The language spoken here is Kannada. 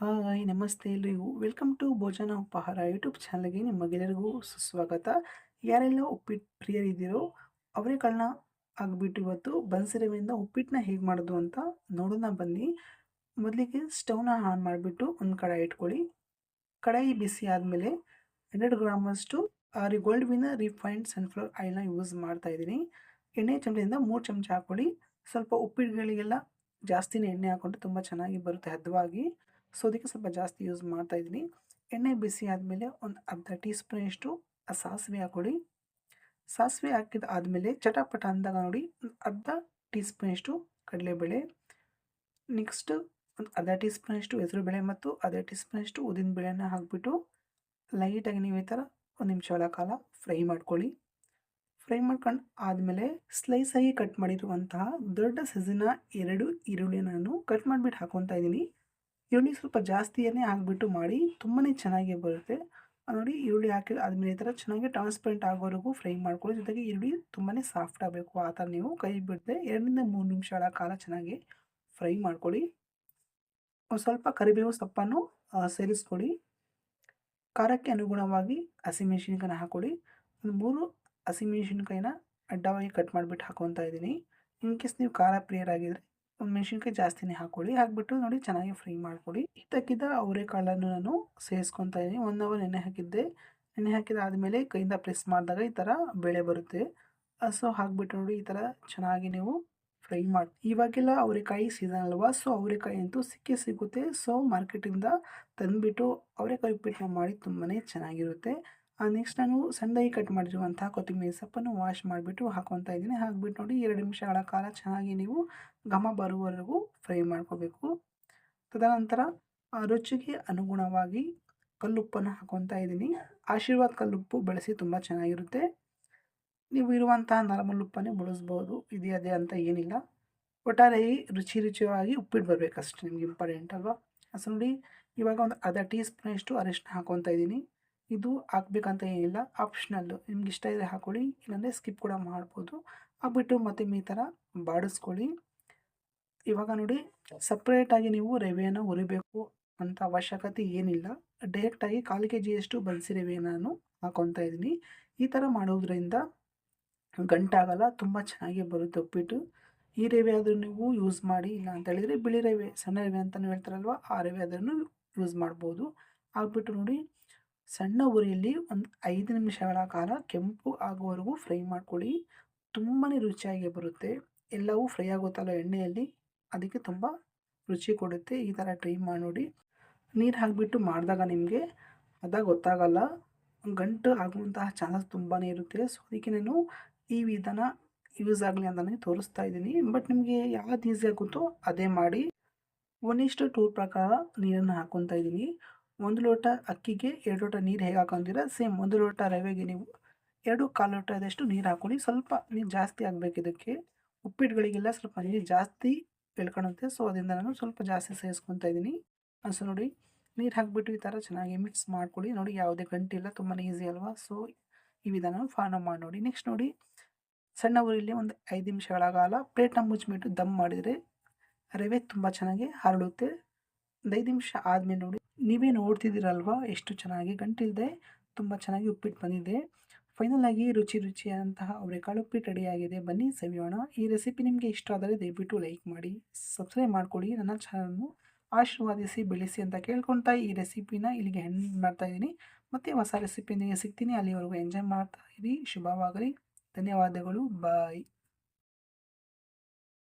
ಹಾಯ್, ನಮಸ್ತೆ ಎಲ್ರಿಗೂ. ವೆಲ್ಕಮ್ ಟು ಭೋಜನ ಉಪಹಾರ ಯೂಟ್ಯೂಬ್ ಚಾನಲ್ಗೆ ನಿಮಗೆಲ್ಲರಿಗೂ ಸುಸ್ವಾಗತ. ಯಾರೆಲ್ಲ ಉಪ್ಪಿಟ್ಟು ಪ್ರಿಯರಿದ್ದೀರೋ ಅವರೆಗಳನ್ನ ಆಗಿಬಿಟ್ಟು ಇವತ್ತು ಬನ್ಸಿರವಿಂದ ಉಪ್ಪಿಟ್ಟನ್ನ ಹೇಗೆ ಮಾಡೋದು ಅಂತ ನೋಡೋಣ ಬನ್ನಿ. ಮೊದಲಿಗೆ ಸ್ಟೌನ ಆನ್ ಮಾಡಿಬಿಟ್ಟು ಒಂದು ಕಡಾಯಿ ಇಟ್ಕೊಳ್ಳಿ. ಕಡಾಯಿ ಬಿಸಿ ಆದಮೇಲೆ ಹಂಡ್ರೆಡ್ ಗ್ರಾಮಷ್ಟು ಗೋಲ್ಡ್ ವಿನ ರಿಫೈನ್ಡ್ ಸನ್ಫ್ಲವರ್ ಆಯಿಲ್ನ ಯೂಸ್ ಮಾಡ್ತಾ ಇದ್ದೀನಿ. ಎಣ್ಣೆ ಚಮಚದಿಂದ ಮೂರು ಚಮಚ ಹಾಕ್ಕೊಳ್ಳಿ. ಸ್ವಲ್ಪ ಉಪ್ಪಿಟ್ಟುಗಳಿಗೆಲ್ಲ ಜಾಸ್ತಿನೇ ಎಣ್ಣೆ ಹಾಕ್ಕೊಂಡು ತುಂಬ ಚೆನ್ನಾಗಿ ಬರುತ್ತೆ ಹದವಾಗಿ. ಸೊ, ಅದಕ್ಕೆ ಸ್ವಲ್ಪ ಜಾಸ್ತಿ ಯೂಸ್ ಮಾಡ್ತಾ ಇದ್ದೀನಿ. ಎಣ್ಣೆ ಬಿಸಿ ಆದಮೇಲೆ ಒಂದು ಅರ್ಧ ಟೀ ಸ್ಪೂನಷ್ಟು ಸಾಸಿವೆ ಹಾಕೊಳ್ಳಿ ಸಾಸಿವೆ ಹಾಕಿದ ಆದಮೇಲೆ ಚಟಪಟ ಅಂದಾಗ ನೋಡಿ ಒಂದು ಅರ್ಧ ಟೀ ಸ್ಪೂನಷ್ಟು ಕಡಲೆಬೇಳೆ ನೆಕ್ಸ್ಟ್ ಒಂದು ಅರ್ಧ ಟೀ ಸ್ಪೂನಷ್ಟು ಹೆಸರುಬೇಳೆ ಮತ್ತು ಅರ್ಧ ಟೀ ಸ್ಪೂನಷ್ಟು ಉದ್ದಿನ ಬೇಳೆನ ಹಾಕಿಬಿಟ್ಟು ಲೈಟಾಗಿ ನೀವು ಈ ಥರ ಒಂದು ನಿಮಿಷಗಳ ಕಾಲ ಫ್ರೈ ಮಾಡ್ಕೊಳ್ಳಿ. ಫ್ರೈ ಮಾಡ್ಕೊಂಡು ಆದಮೇಲೆ ಸ್ಲೈಸಾಗಿ ಕಟ್ ಮಾಡಿರುವಂತಹ ದೊಡ್ಡ ಸೈಜಿನ ಎರಡು ಈರುಳ್ಳಿ ನಾನು ಕಟ್ ಮಾಡಿಬಿಟ್ಟು ಹಾಕೊತಾ ಇದ್ದೀನಿ. ಈರುಳ್ಳಿ ಸ್ವಲ್ಪ ಜಾಸ್ತಿಯೇ ಹಾಕ್ಬಿಟ್ಟು ಮಾಡಿ ತುಂಬಾ ಚೆನ್ನಾಗಿ ಬರುತ್ತೆ. ನೋಡಿ ಈರುಳ್ಳಿ ಹಾಕಿ ಆದಮೇಲೆ ಈ ಥರ ಚೆನ್ನಾಗಿ ಟ್ರಾನ್ಸ್ಪರೆಂಟ್ ಆಗೋವರೆಗೂ ಫ್ರೈ ಮಾಡ್ಕೊಳ್ಳಿ. ಜೊತೆಗೆ ಈರುಳ್ಳಿ ತುಂಬಾ ಸಾಫ್ಟ್ ಆಗಬೇಕು. ಆ ಥರ ನೀವು ಕೈ ಬಿಡದೆ ಎರಡರಿಂದ ಮೂರು ನಿಮಿಷಗಳ ಕಾಲ ಚೆನ್ನಾಗಿ ಫ್ರೈ ಮಾಡ್ಕೊಳ್ಳಿ. ಒಂದು ಸ್ವಲ್ಪ ಕರಿಬೇವು ಸೊಪ್ಪನ್ನು ಸೇರಿಸ್ಕೊಳ್ಳಿ. ಖಾರಕ್ಕೆ ಅನುಗುಣವಾಗಿ ಹಸಿಮೆಣಸಿನ್ಕಾಯಿನ ಹಾಕ್ಕೊಳ್ಳಿ ಒಂದು ಮೂರು ಹಸಿಮೆಣಸಿನ್ಕಾಯಿನ ಅಡ್ಡವಾಗಿ ಕಟ್ ಮಾಡಿಬಿಟ್ಟು ಹಾಕೊತಾ ಇದ್ದೀನಿ. ಇನ್ ಕೇಸ್ ನೀವು ಖಾರ ಪ್ರಿಯರಾಗಿದ್ದರೆ ಒಂದು ಮೆಣಸಿನ್ಕಾಯಿ ಜಾಸ್ತಿನೇ ಹಾಕ್ಕೊಳ್ಳಿ ಹಾಕ್ಬಿಟ್ಟು ನೋಡಿ ಚೆನ್ನಾಗಿ ಫ್ರೈ ಮಾಡ್ಕೊಳ್ಳಿ ಇದಕ್ಕಿದ್ದ ಅವರೆಕಾಳನ್ನು ನಾನು ಸೇರಿಸ್ಕೊತಾ ಇದ್ದೀನಿ. ಒನ್ ಅವರ್ ನೆನೆ ಹಾಕಿದ್ದೆ. ನೆನೆ ಹಾಕಿದ ಆದಮೇಲೆ ಕೈಯಿಂದ ಪ್ರೆಸ್ ಮಾಡಿದಾಗ ಈ ಥರ ಬೇಳೆ ಬರುತ್ತೆ. ಸೊ ಹಾಕ್ಬಿಟ್ಟು ನೋಡಿ ಈ ಥರ ಚೆನ್ನಾಗಿ ನೀವು ಫ್ರೈ ಮಾಡಿ, ಇವಾಗೆಲ್ಲ ಅವರೆಕಾಯಿ ಸೀಸನ್ ಅಲ್ವಾ? ಸೊ ಅವರೆಕಾಯಿ ಅಂತೂ ಸಿಕ್ಕೇ ಸಿಗುತ್ತೆ. ಸೊ ಮಾರ್ಕೆಟಿಂದ ತಂದುಬಿಟ್ಟು ಅವರೆಕಾಯಿ ಉಪ್ಪಿಟ್ಟನ್ನ ಮಾಡಿ ತುಂಬಾ ಚೆನ್ನಾಗಿರುತ್ತೆ. ನೆಕ್ಸ್ಟ್ ನಾನು ಸಣ್ಣದಾಗಿ ಕಟ್ ಮಾಡಿರುವಂಥ ಕೊತ್ತಂಬರಿ ಸೊಪ್ಪನ್ನು ವಾಶ್ ಮಾಡಿಬಿಟ್ಟು ಹಾಕೊತಾ ಇದ್ದೀನಿ. ಹಾಕ್ಬಿಟ್ಟು ನೋಡಿ ಎರಡು ನಿಮಿಷಗಳ ಕಾಲ ಚೆನ್ನಾಗಿ ನೀವು ಘಮ ಬರುವವರೆಗೂ ಫ್ರೈ ಮಾಡ್ಕೋಬೇಕು. ತದನಂತರ ರುಚಿಗೆ ಅನುಗುಣವಾಗಿ ಕಲ್ಲುಪ್ಪನ್ನು ಹಾಕೊತಾ ಇದ್ದೀನಿ. ಆಶೀರ್ವಾದ್ ಕಲ್ಲುಪ್ಪು ಬಳಸಿ ತುಂಬ ಚೆನ್ನಾಗಿರುತ್ತೆ. ನೀವು ಇರುವಂತಹ ನಾರ್ಮಲ್ ಉಪ್ಪನ್ನೇ ಬಳಸ್ಬೋದು. ಇದೇ ಅದೇ ಅಂತ ಏನಿಲ್ಲ. ಒಟ್ಟಾರೆ ರುಚಿ ರುಚಿಯಾಗಿ ಉಪ್ಪಿಟ್ಟು ಬರಬೇಕಷ್ಟೇ ನಿಮ್ಗೆ ಇಂಪಾರ್ಟೆಂಟ್ ಅಲ್ವಾ? ಅಸಲು ನೋಡಿ ಇವಾಗ ಒಂದು ಅರ್ಧ ಟೀ ಸ್ಪೂನಷ್ಟು ಅರಿಶಿನ ಹಾಕೊತಾ ಇದ್ದೀನಿ. ಇದು ಹಾಕ್ಬೇಕಂತ ಏನಿಲ್ಲ ಆಪ್ಷನಲ್ಲು ನಿಮ್ಗೆ ಇಷ್ಟ ಇದ್ದರೆ ಹಾಕ್ಕೊಳ್ಳಿ ಇಲ್ಲಾಂದರೆ ಸ್ಕಿಪ್ ಕೂಡ ಮಾಡ್ಬೋದು. ಹಾಕ್ಬಿಟ್ಟು ಮತ್ತೆ ಈ ಥರ ಬಾಡಿಸ್ಕೊಳ್ಳಿ. ಇವಾಗ ನೋಡಿ ಸಪ್ರೇಟಾಗಿ ನೀವು ರವೆಯನ್ನು ಹುರಿಬೇಕು ಅಂತ ಅವಶ್ಯಕತೆ ಏನಿಲ್ಲ. ಡೈರೆಕ್ಟಾಗಿ ಕಾಲು ಕೆ ಜಿಯಷ್ಟು ಬನ್ಸಿ ರವೆಯನ್ನು ನಾನು ಹಾಕೊತಾ ಇದ್ದೀನಿ. ಈ ಥರ ಮಾಡೋದ್ರಿಂದ ಗಂಟಾಗಲ್ಲ, ತುಂಬ ಚೆನ್ನಾಗಿ ಬರುತ್ತೆ ಉಪ್ಪಿಟ್ಟು. ಈ ರವೆ ಆದರೂ ನೀವು ಯೂಸ್ ಮಾಡಿ, ಇಲ್ಲ ಅಂತ ಹೇಳಿದರೆ ಬಿಳಿ ರವೆ, ಸಣ್ಣ ರವೆ ಅಂತಲೂ ಹೇಳ್ತಾರಲ್ವ, ಆ ರವೆ ಅದನ್ನು ಯೂಸ್ ಮಾಡ್ಬೋದು. ಹಾಕ್ಬಿಟ್ಟು ನೋಡಿ ಸಣ್ಣ ಉರಿಯಲ್ಲಿ ಒಂದು ಐದು ನಿಮಿಷಗಳ ಕಾಲ ಕೆಂಪು ಆಗುವವರೆಗೂ ಫ್ರೈ ಮಾಡ್ಕೊಳ್ಳಿ. ತುಂಬಾ ರುಚಿಯಾಗಿ ಬರುತ್ತೆ. ಎಲ್ಲವೂ ಫ್ರೈ ಆಗುತ್ತಲ್ಲ ಎಣ್ಣೆಯಲ್ಲಿ? ಅದಕ್ಕೆ ತುಂಬ ರುಚಿ ಕೊಡುತ್ತೆ. ಈ ಥರ ಟ್ರೈ ಮಾಡಿ ನೋಡಿ ನೀರು ಹಾಕಿಬಿಟ್ಟು ಮಾಡಿದಾಗ ನಿಮಗೆ ಅದ ಗೊತ್ತಾಗಲ್ಲ. ಗಂಟು ಆಗುವಂತಹ ಚಾನ್ಸಸ್ ತುಂಬಾ ಇರುತ್ತೆ. ಸೊ ಅದಕ್ಕೆ ನಾನು ಈ ವಿಧಾನ ಯೂಸ್ ಆಗಲಿ ಅಂತಲೇ ತೋರಿಸ್ತಾ ಇದ್ದೀನಿ. ಬಟ್ ನಿಮಗೆ ಯಾವ್ದು ಈಸಿ ಆಗುತ್ತೋ ಅದೇ ಮಾಡಿ. ಒನ್ ಇಷ್ಟು ಟೂ ಪ್ರಕಾರ ನೀರನ್ನು ಹಾಕ್ಕೊತಾ ಇದ್ದೀನಿ. ಒಂದು ಲೋಟ ಅಕ್ಕಿಗೆ ಎರಡು ಲೋಟ ನೀರು ಹೇಗೆ ಹಾಕೊಂಡಿರ? ಸೇಮ್ ಒಂದು ಲೋಟ ರವೆಗೆ ನೀವು ಎರಡು ಕಾಲು ಲೋಟದಷ್ಟು ನೀರು ಹಾಕೊಳ್ಳಿ. ಸ್ವಲ್ಪ ನೀರು ಜಾಸ್ತಿ ಆಗಬೇಕು ಇದಕ್ಕೆ. ಉಪ್ಪಿಟ್ಟುಗಳಿಗೆಲ್ಲ ಸ್ವಲ್ಪ ನೀರು ಜಾಸ್ತಿ ಬೆಳ್ಕೊಳುತ್ತೆ ಸೊ ಅದರಿಂದ ನಾನು ಸ್ವಲ್ಪ ಜಾಸ್ತಿ ಸೇರಿಸ್ಕೊತಾ ಇದ್ದೀನಿ. ಸೊ ನೋಡಿ, ನೀರು ಹಾಕಿಬಿಟ್ಟು ಈ ಥರ ಚೆನ್ನಾಗಿ ಮಿಕ್ಸ್ ಮಾಡ್ಕೊಳ್ಳಿ. ನೋಡಿ, ಯಾವುದೇ ಗಂಟಿಲ್ಲ. ತುಂಬಾ ಈಸಿ ಅಲ್ವಾ? ಸೊ ಈ ವಿಧಾನ ಫಾಲೋ ಮಾಡಿ ನೋಡಿ. ನೆಕ್ಸ್ಟ್ ನೋಡಿ, ಸಣ್ಣ ಊರಿಲ್ಲಿ ಒಂದು ಐದು ನಿಮಿಷಗಳ ಕಾಲ ಪ್ಲೇಟ್ನ ಮುಚ್ಚಿಬಿಟ್ಟು ದಮ್ ಮಾಡಿದರೆ ರವೆ ತುಂಬ ಚೆನ್ನಾಗಿ ಹರಡುತ್ತೆ. ಒಂದು ಐದು ನಿಮಿಷ ಆದಮೇಲೆ ನೋಡಿ. ನೀವೇ ನೋಡ್ತಿದ್ದೀರಲ್ವಾ? ಎಷ್ಟು ಚೆನ್ನಾಗಿ ಗಂಟಿಲ್ಲದೆ ತುಂಬ ಚೆನ್ನಾಗಿ ಉಪ್ಪಿಟ್ಟು ಬಂದಿದೆ. ಫೈನಲ್ ಆಗಿ ರುಚಿ ರುಚಿಯಾದಂತಹ ಅವರೆಕಾಳು ಉಪ್ಪಿಟ್ಟು ರೆಡಿಯಾಗಿದೆ ಬನ್ನಿ, ಸವಿಯೋಣ. ಈ ರೆಸಿಪಿ ನಿಮಗೆ ಇಷ್ಟ ಆದರೆ ದಯವಿಟ್ಟು ಲೈಕ್ ಮಾಡಿ ಸಬ್ಸ್ಕ್ರೈಬ್ ಮಾಡಿಕೊಡಿ. ನನ್ನ ಚಾನಲ್ನು ಆಶೀರ್ವಾದಿಸಿ, ಬೆಳೆಸಿ ಅಂತ ಕೇಳ್ಕೊಳ್ತಾ ಈ ರೆಸಿಪಿನ ಇಲ್ಲಿಗೆ ಹೆಣ್ಣು ಮಾಡ್ತಾ ಇದ್ದೀನಿ. ಮತ್ತೆ ಹೊಸ ರೆಸಿಪಿನಿಗೆ ಸಿಗ್ತೀನಿ. ಅಲ್ಲಿವರೆಗೂ ಎಂಜಾಯ್ ಮಾಡ್ತಾ ಇರಿ. ಶುಭವಾಗಲಿ. ಧನ್ಯವಾದಗಳು. ಬಾಯ್